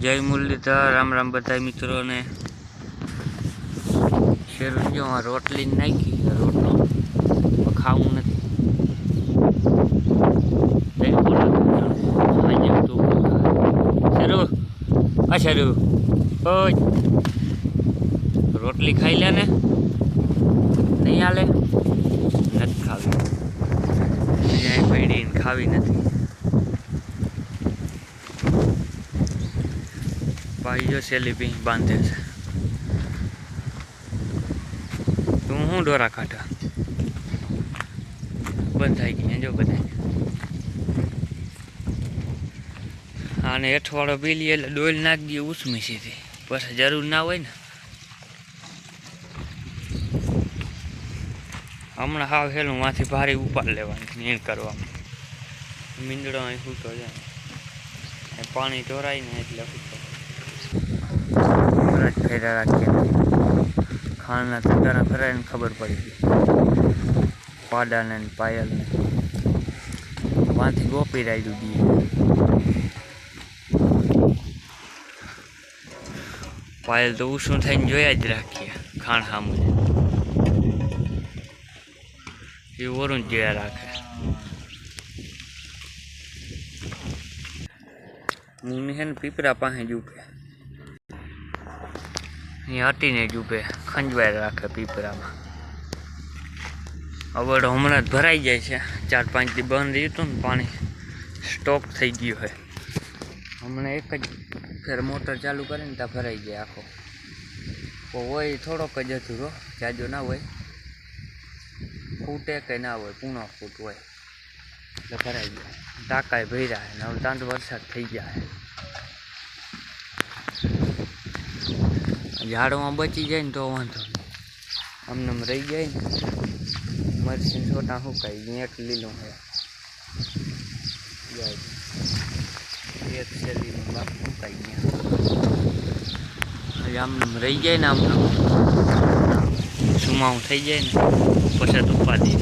જય મુરલીધર, રામ રામ બધા મિત્રોને. શેરું જો રોટલી નાખી રોટલો ખાવું નથી. શરૂ ઓય. રોટલી ખાઈ લે ને. નહીં હાલે? નથી ખાવી. પડીને ખાવી નથી. ભાઈઓ સેલી બાંધે છે. તું હું ડોરા કાઢા બંધ થઈ ગઈ જો બધા અને હેઠવાળો પી લઈએ એટલે ડોલ નાખી દઈએ ઉસમી સીધી. પછી જરૂર ના હોય ને. હમણાં હાવ હેલું માંથી ભારે ઉપાડ લેવાની નીણ કરવામાં. મીંદડો અહીં ફૂટો જાય. પાણી ઢોરાય ને એટલે ફરજ ફેરા રાખીએ. ખાણના તંડાના ફેરાઈને ખબર પડી ગઈ. પાડાને ને પાયલને. વાંથી ગોપી રાઈ દીએ પાયલ તો ઉષું થઈને જોયા જ રાખીએ ખાણ સામે એ વરુણ જોયા રાખે. હું છે ને પીપરા પાસે જ ઉભે. અહીંયા હટીને જ ઉભે રાખે પીપરામાં અવડ હમણાં જ ભરાઈ જાય છે. ચાર પાંચ દી બંધ રહ્યું હતું ને, પાણી સ્ટોક થઈ ગયું હોય. હમણાં એક જ ફેર મોટર ચાલુ કરે ને, ત્યાં ભરાઈ જાય આખો. તો હોય થોડોક જ અધૂરો, જાજો ના હોય. ફૂટે કે ના હોય પૂણો ફૂટ હોય. એટલે ભરાઈ જાય. ટાંકાય ભર્યા ને હવે તાંત વરસાદ થઈ જાય ઝાડમાં બચી જાય ને તો વાંધો નહીં. આમને આમ રહી જાય ને. મરચી છોટા સુકાઈ ગયા એક લીલું એક છે લીલું બાકી સુકાઈ રહી જાય ને આમને. આમ સુમાવું થઈ જાય ને, પછી ઉપાધી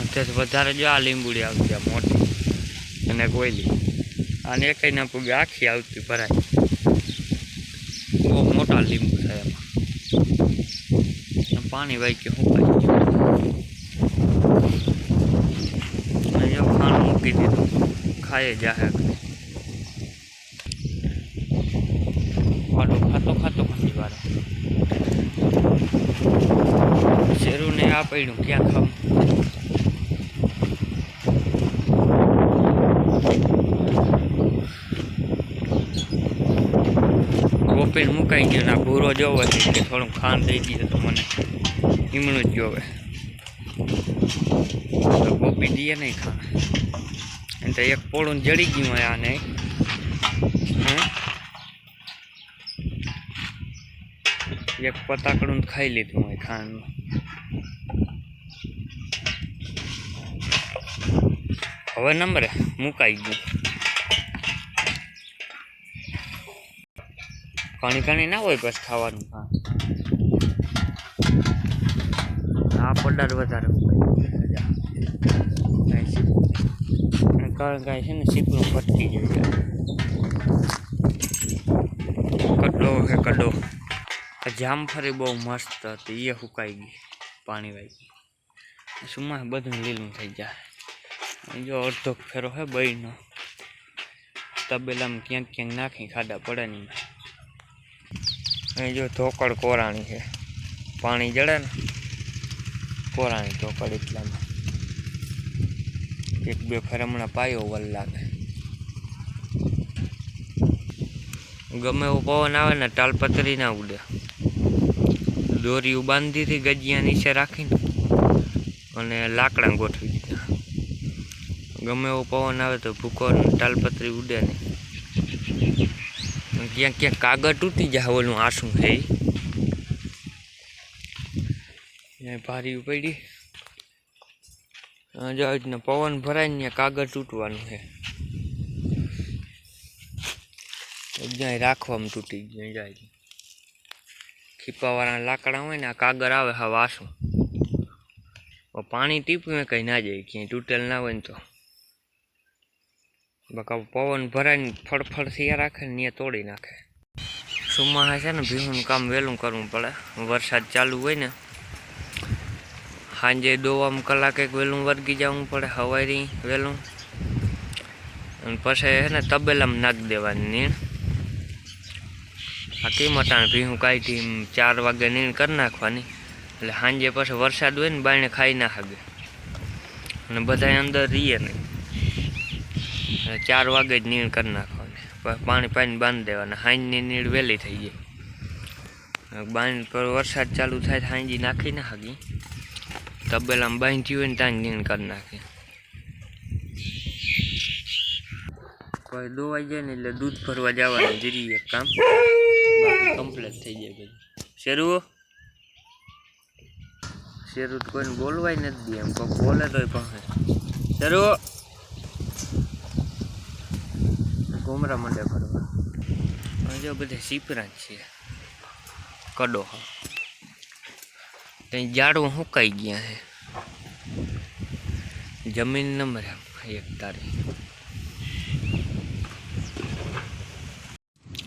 અત્યારે વધારે જો આ લીંબુડી આવતી, આ મોટી. અને કોયલી આને એકઈ ના પૂગે, આખી આવતી ભરાય. લીંબુ થાય એમાં. પાણી વાઈ ગયું. અને મૂકી દીધું. ખાય જાહે. વાડો ખાતો ખાતો ખાતી વાળો શેરુને આ પડ્યું, ક્યાં ખાવું? ગોપીને મુકાઈ ગયો ના ભૂરો જોવો છે કે થોડું ખાંડ દઈ ગયું તો મને હિમણું જ જોવે તો ગોપી દઈએ નહીં ખાણ એમ તો એક પોળું જડી ગયું હોય આને. એક પતાકડું ખાઈ લીધું હોય ખાંડમાં. હવે નંબરે મુકાઈ ગયું. ઘણી કાણી ના હોય બસ ખાવાનું. હા આ પડાર વધારે કારણ કે છે ને સીપડું ફટકી જાય કડો છે કડો. આ જામફળી બહુ મસ્ત હતી એ સુકાઈ ગઈ પાણી વાગી સુમાં બધું લીલું થઈ જાય. જો અડધો ફેરો હે બહીનો તબેલામાં ક્યાંક ક્યાંક નાખી ખાડા પડે નહીં અહીં જો ધોકડ કોરાણી છે. પાણી જડે ને? કોરાણી ધોકડ એટલામાં. એક બે ફેર હમણાં પાયો વલ લાગે. ગમે એવો પવન આવે ને, તાલપત્રી ના ઉડે. દોરીઓ બાંધી હતી ગજિયા નીચે રાખીને અને લાકડા ગોઠવી દીધા. ગમે એવો પવન આવે તો ભૂકો ને ઉડે નહીં. ક્યાંક ક્યાંક કાગળ તૂટી જાય, ઓલું આસું છે એ ભારી પડી. જો રીતના પવન ભરાય ને કાગળ તૂટવાનું છે. જ્યાં રાખવામાં તૂટી ગયું, જાય ખીપાવાળા લાકડા હોય ને આ કાગળ આવે હા વાસું પાણી ટીપ્યું કંઈ ના જાય, ક્યાંય તૂટેલ ના હોય ને તો. બકા પવન ભરાઈને ફળફળ થયા રાખે ને ત્યાં તોડી નાખે. ચોમાસા છે ને ભીહું કામ વહેલું કરવું પડે. વરસાદ ચાલુ હોય ને, સાંજે દોવામ કલાક એક વહેલું વર્ગી જવું પડે, હવારી વહેલું. અને પછી છે ને તબેલામાં નાખી દેવાની નીણ. આ કેમ અટાણે ભીહું કાઢી ચાર વાગે નીણ કરી નાખવાની. એટલે સાંજે પછી વરસાદ હોય ને બાયણે ખાઈ ના ખાગે અને બધા અંદર રહીએ નહીં. અને ચાર વાગે જ નીણ કરી નાખવાની. પાણી પાણી બાંધી દેવાના. હાંજની નીણ વહેલી થઈ જાય બાંધ પર વરસાદ ચાલુ થાય તો હાંજી નાખી ના તબેલા તબેલામાં બાંધી હોય ને ત્યાં નીણ કરી નાખી. કોઈ દોવાઈ જાય ને એટલે દૂધ ભરવા જવાનું જીરી એક કામ. કમ્પ્લીટ થઈ જાય બધું. શેરુ? શેરુ તો કોઈને બોલવાય નથી એમ. કોઈ બોલે તોય પાસે શેરુ? ઘુમરા મંડે ફરવા. જો બધા સીપરા છે કડો ત્યાં ઝાડવું સુકાઈ ગયા છે જમીન નંબર એક તારી.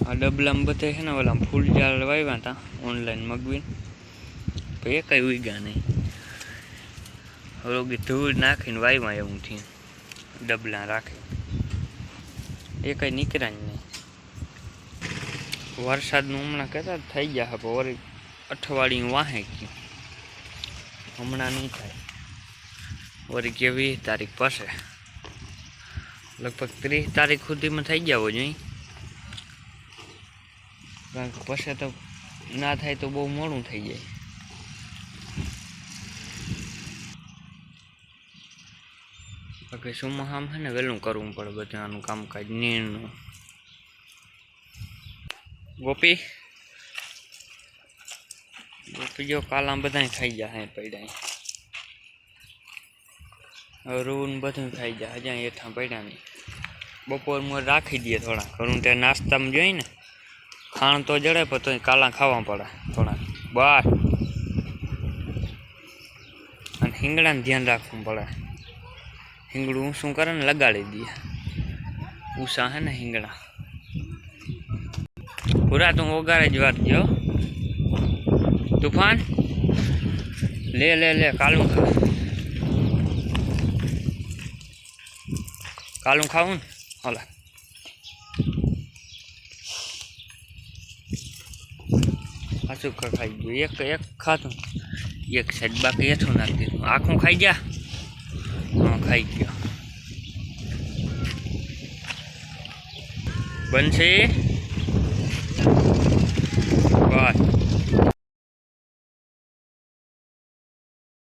આ ડબલામાં બધા છે ને ઓલા ફૂલ ઝાડ વાવ્યા હતા ઓનલાઈન મગવીને. તો એ કઈ ઉગ્યા નહીં. રોગી ધૂળ નાખીને વાવ્યા એવું થયું ડબલા રાખી એ કઈ નીકળ્યા જ નહીં. વરસાદનું હમણાં કહેતા થઈ ગયા હવે વળી અઠવાડિયું વાહે ગયું. હમણાં નહીં થાય. વળી કે વીસ તારીખ પાસે લગભગ ત્રીસ તારીખ સુધીમાં થઈ ગયા હોય જોઈએ કારણ કે પછી તો ના થાય તો બહુ મોડું થઈ જાય. બાકી ચોમાસામાં છે ને વહેલું કરવું પડે બધું આનું કામકાજ નીરનું ગોપી? ગોપી જો કાલા બધા ખાઈ જાય પડ્યા હવે રૂન બધું ખાઈ જાય હજા હેઠા પડ્યા નહીં. મોર રાખી દઈએ થોડા ઘણું ત્યાં નાસ્તામાં જોઈ ને, ખાણ તો જડે પણ તોય કાલા ખાવા પડે થોડા બાર અને હિંગડાને ધ્યાન રાખવું પડે. હિંગડું શું કરે ને લગાડી દઈએ ઉષા હે ને હિંગડા પૂરા તું ઓગારે જ વાત જો તુફાન લે લે લે કાલું ખા કાલું ખાવું ને હાલા પાછું ખ- ખાઈ ગયું એક એક ખાતું એક સાઈડ બાકી હેઠું નાખી દીધું આખું ખાઈ જા હા હા ખાઈ ગયો. બનશે? બસ.